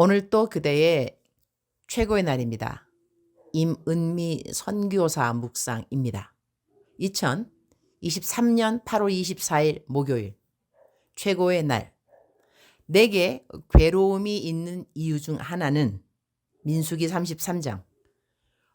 오늘 또 그대의 최고의 날입니다. 임은미 선교사 묵상입니다. 2023년 8월 24일 목요일 최고의 날 내게 괴로움이 있는 이유 중 하나는 민수기 33장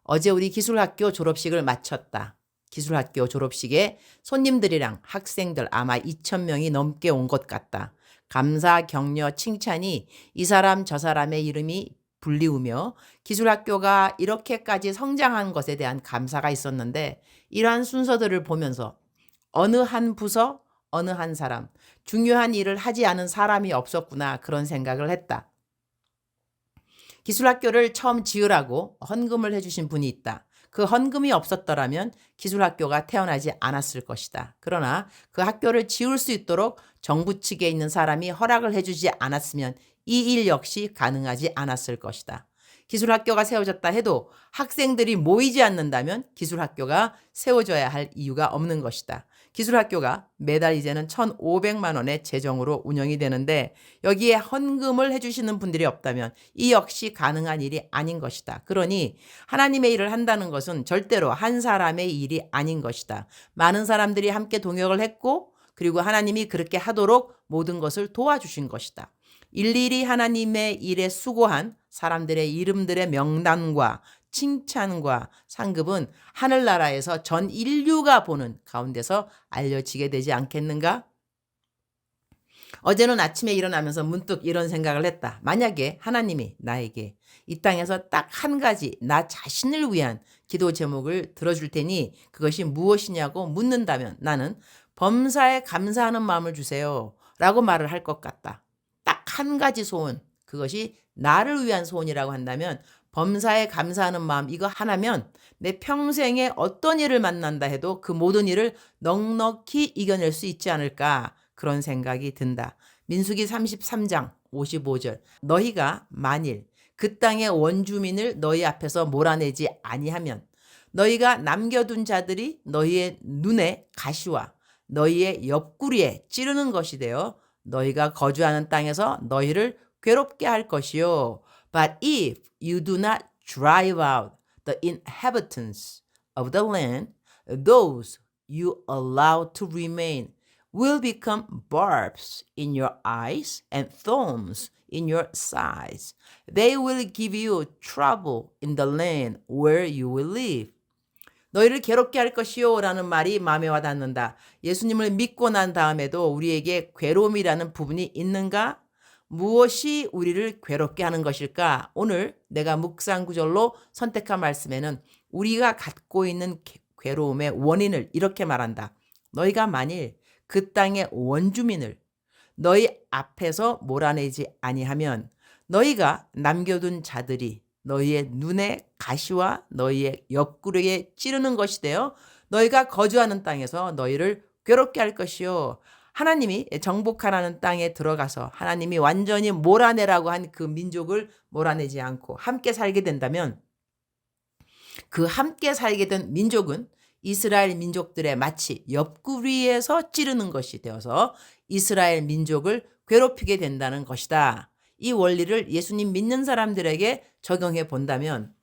어제 우리 기술학교 졸업식을 마쳤다. 기술학교 졸업식에 손님들이랑 학생들 아마 2,000명이 넘게 온 것 같다. 감사, 격려, 칭찬이 이 사람 저 사람의 이름이 불리우며 기술학교가 이렇게까지 성장한 것에 대한 감사가 있었는데 이러한 순서들을 보면서 어느 한 부서, 어느 한 사람, 중요한 일을 하지 않은 사람이 없었구나 그런 생각을 했다. 기술학교를 처음 지으라고 헌금을 해주신 분이 있다. 그 헌금이 없었더라면 기술학교가 태어나지 않았을 것이다. 그러나 그 학교를 지을 수 있도록 정부 측에 있는 사람이 허락을 해주지 않았으면 이 일 역시 가능하지 않았을 것이다. 기술학교가 세워졌다 해도 학생들이 모이지 않는다면 기술학교가 세워져야 할 이유가 없는 것이다. 기술학교가 매달 이제는 1,500만 원의 재정으로 운영이 되는데 여기에 헌금을 해주시는 분들이 없다면 이 역시 가능한 일이 아닌 것이다. 그러니 하나님의 일을 한다는 것은 절대로 한 사람의 일이 아닌 것이다. 많은 사람들이 함께 동역을 했고 그리고 하나님이 그렇게 하도록 모든 것을 도와주신 것이다. 일일이 하나님의 일에 수고한 사람들의 이름들의 명단과 칭찬과 상급은 하늘나라에서 전 인류가 보는 가운데서 알려지게 되지 않겠는가? 어제는 아침에 일어나면서 문득 이런 생각을 했다. 만약에 하나님이 나에게 이 땅에서 딱 한 가지 나 자신을 위한 기도 제목을 들어줄 테니 그것이 무엇이냐고 묻는다면 나는 범사에 감사하는 마음을 주세요. 라고 말을 할 것 같다. 딱 한 가지 소원. 그것이 나를 위한 소원이라고 한다면 범사에 감사하는 마음 이거 하나면 내 평생에 어떤 일을 만난다 해도 그 모든 일을 넉넉히 이겨낼 수 있지 않을까 그런 생각이 든다. 민수기 33장 55절 너희가 만일 그 땅의 원주민을 너희 앞에서 몰아내지 아니하면 너희가 남겨둔 자들이 너희의 눈에 가시와 너희의 옆구리에 찌르는 것이 되어 너희가 거주하는 땅에서 너희를 괴롭게 할 것이요. But if you do not drive out the inhabitants of the land, those you allow to remain will become barbs in your eyes and thorns in your sides. They will give you trouble in the land where you will live. 너희를 괴롭게 할 것이요 라는 말이 마음에 와닿는다. 예수님을 믿고 난 다음에도 우리에게 괴로움이라는 부분이 있는가? 무엇이 우리를 괴롭게 하는 것일까? 오늘 내가 묵상 구절로 선택한 말씀에는 우리가 갖고 있는 괴로움의 원인을 이렇게 말한다. 너희가 만일 그 땅의 원주민을 너희 앞에서 몰아내지 아니하면 너희가 남겨둔 자들이 너희의 눈에 가시와 너희의 옆구리에 찌르는 것이 되어 너희가 거주하는 땅에서 너희를 괴롭게 할 것이요. 하나님이 정복하라는 땅에 들어가서 하나님이 완전히 몰아내라고 한 그 민족을 몰아내지 않고 함께 살게 된다면 그 함께 살게 된 민족은 이스라엘 민족들의 마치 옆구리에서 찌르는 것이 되어서 이스라엘 민족을 괴롭히게 된다는 것이다. 이 원리를 예수님 믿는 사람들에게 적용해 본다면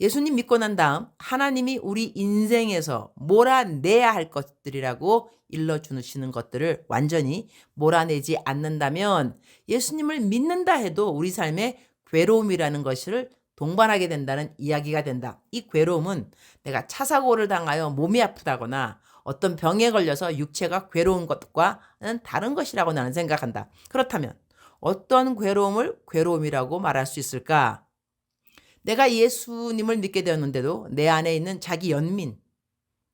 예수님 믿고 난 다음 하나님이 우리 인생에서 몰아내야 할 것들이라고 일러주시는 것들을 완전히 몰아내지 않는다면 예수님을 믿는다 해도 우리 삶에 괴로움이라는 것을 동반하게 된다는 이야기가 된다. 이 괴로움은 내가 차 사고를 당하여 몸이 아프다거나 어떤 병에 걸려서 육체가 괴로운 것과는 다른 것이라고 나는 생각한다. 그렇다면 어떤 괴로움을 괴로움이라고 말할 수 있을까? 내가 예수님을 믿게 되었는데도 내 안에 있는 자기 연민,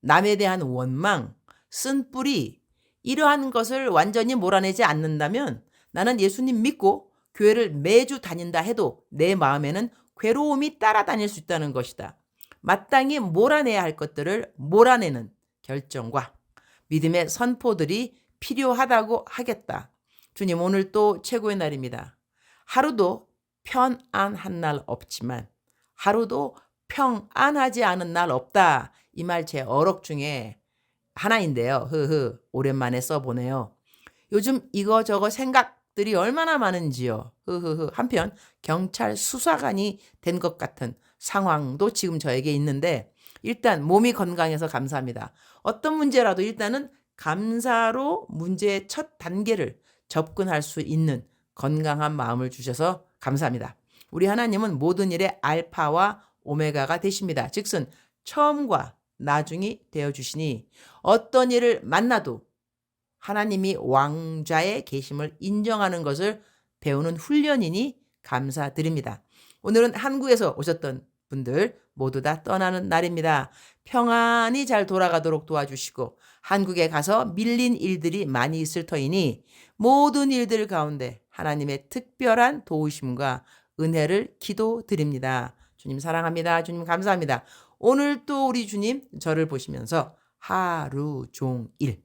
남에 대한 원망, 쓴뿌리, 이러한 것을 완전히 몰아내지 않는다면 나는 예수님 믿고 교회를 매주 다닌다 해도 내 마음에는 괴로움이 따라다닐 수 있다는 것이다. 마땅히 몰아내야 할 것들을 몰아내는 결정과 믿음의 선포들이 필요하다고 하겠다. 주님, 오늘 또 최고의 날입니다. 하루도 편안한 날 없지만 하루도 평안하지 않은 날 없다. 이 말 제 어록 중에 하나인데요. 흐흐. 오랜만에 써보네요. 요즘 이거저거 생각 것들이 얼마나 많은지요. 흐흐흐. 한편 경찰 수사관이 된 것 같은 상황도 지금 저에게 있는데 일단 몸이 건강해서 감사합니다. 어떤 문제라도 일단은 감사로 문제의 첫 단계를 접근할 수 있는 건강한 마음을 주셔서 감사합니다. 우리 하나님은 모든 일의 알파와 오메가가 되십니다. 즉슨 처음과 나중이 되어 주시니 어떤 일을 만나도 하나님이 왕좌에 계심을 인정하는 것을 배우는 훈련이니 감사드립니다. 오늘은 한국에서 오셨던 분들 모두 다 떠나는 날입니다. 평안히 잘 돌아가도록 도와주시고 한국에 가서 밀린 일들이 많이 있을 터이니 모든 일들 가운데 하나님의 특별한 도우심과 은혜를 기도드립니다. 주님 사랑합니다. 주님 감사합니다. 오늘 또 우리 주님 저를 보시면서 하루 종일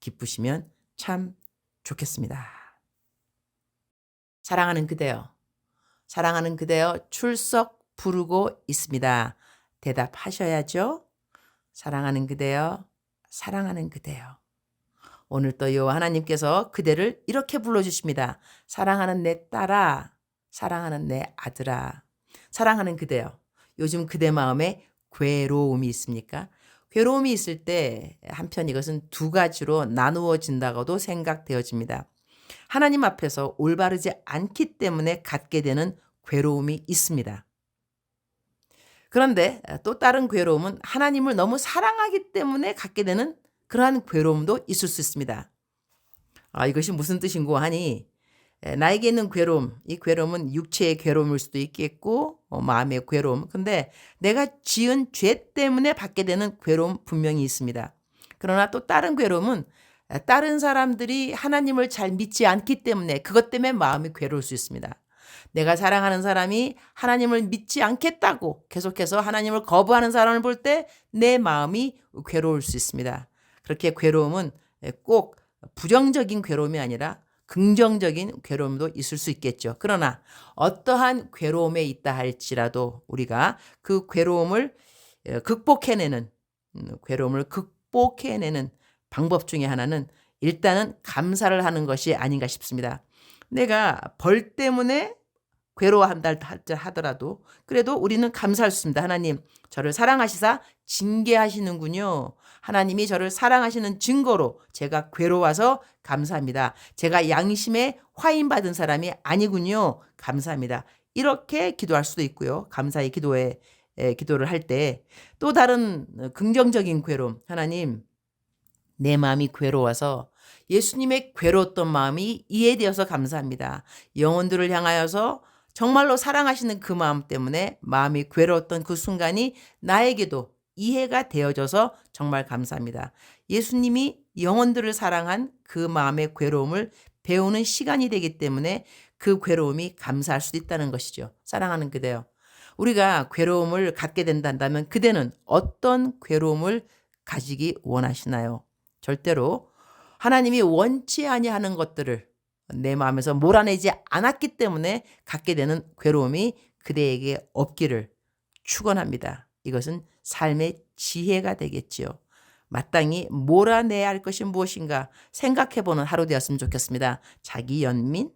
기쁘시면 참 좋겠습니다. 사랑하는 그대여, 사랑하는 그대여 출석 부르고 있습니다. 대답하셔야죠. 사랑하는 그대여, 사랑하는 그대여. 오늘 또 요 하나님께서 그대를 이렇게 불러주십니다. 사랑하는 내 딸아, 사랑하는 내 아들아, 사랑하는 그대여. 요즘 그대 마음에 괴로움이 있습니까? 괴로움이 있을 때 한편 이것은 두 가지로 나누어진다고도 생각되어집니다. 하나님 앞에서 올바르지 않기 때문에 갖게 되는 괴로움이 있습니다. 그런데 또 다른 괴로움은 하나님을 너무 사랑하기 때문에 갖게 되는 그러한 괴로움도 있을 수 있습니다. 아, 이것이 무슨 뜻인고 하니 나에게 있는 괴로움, 이 괴로움은 육체의 괴로움일 수도 있겠고 어, 마음의 괴로움. 근데 내가 지은 죄 때문에 받게 되는 괴로움 분명히 있습니다. 그러나 또 다른 괴로움은 다른 사람들이 하나님을 잘 믿지 않기 때문에 그것 때문에 마음이 괴로울 수 있습니다. 내가 사랑하는 사람이 하나님을 믿지 않겠다고 계속해서 하나님을 거부하는 사람을 볼 때 내 마음이 괴로울 수 있습니다. 그렇게 괴로움은 꼭 부정적인 괴로움이 아니라 긍정적인 괴로움도 있을 수 있겠죠. 그러나 어떠한 괴로움에 있다 할지라도 우리가 그 괴로움을 어, 극복해내는 음, 괴로움을 극복해내는 방법 중에 하나는 일단은 감사를 하는 것이 아닌가 싶습니다. 내가 벌 때문에 괴로워한다 하더라도 그래도 우리는 감사할 수 있습니다. 하나님 저를 사랑하시사 징계하시는군요. 하나님이 저를 사랑하시는 증거로 제가 괴로워서 감사합니다. 제가 양심에 화인 받은 사람이 아니군요. 감사합니다. 이렇게 기도할 수도 있고요. 감사의 기도에 기도를 할 때 또 다른 긍정적인 괴로움. 하나님 내 마음이 괴로워서 예수님의 괴로웠던 마음이 이해되어서 감사합니다. 영혼들을 향하여서 정말로 사랑하시는 그 마음 때문에 마음이 괴로웠던 그 순간이 나에게도 이해가 되어져서 정말 감사합니다. 예수님이 영혼들을 사랑한 그 마음의 괴로움을 배우는 시간이 되기 때문에 그 괴로움이 감사할 수도 있다는 것이죠. 사랑하는 그대요. 우리가 괴로움을 갖게 된다면 그대는 어떤 괴로움을 가지기 원하시나요? 절대로 하나님이 원치 아니하는 것들을 내 마음에서 몰아내지 않았기 때문에 갖게 되는 괴로움이 그대에게 없기를 축원합니다. 이것은 삶의 지혜가 되겠지요. 마땅히 몰아내야 할 것이 무엇인가 생각해보는 하루 되었으면 좋겠습니다. 자기 연민,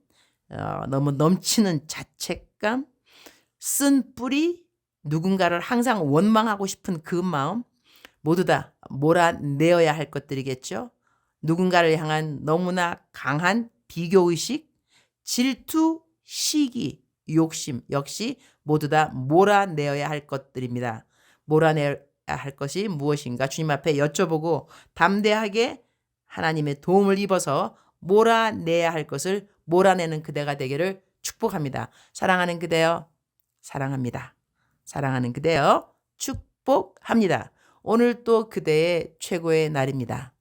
어, 너무 넘치는 자책감, 쓴 뿌리, 누군가를 항상 원망하고 싶은 그 마음, 모두 다 몰아내어야 할 것들이겠죠. 누군가를 향한 너무나 강한 비교의식, 질투, 시기, 욕심 역시 모두 다 몰아내어야 할 것들입니다. 몰아내야 할 것이 무엇인가 주님 앞에 여쭤보고 담대하게 하나님의 도움을 입어서 몰아내야 할 것을 몰아내는 그대가 되기를 축복합니다. 사랑하는 그대여, 사랑합니다. 사랑하는 그대여, 축복합니다. 오늘 또 그대의 최고의 날입니다.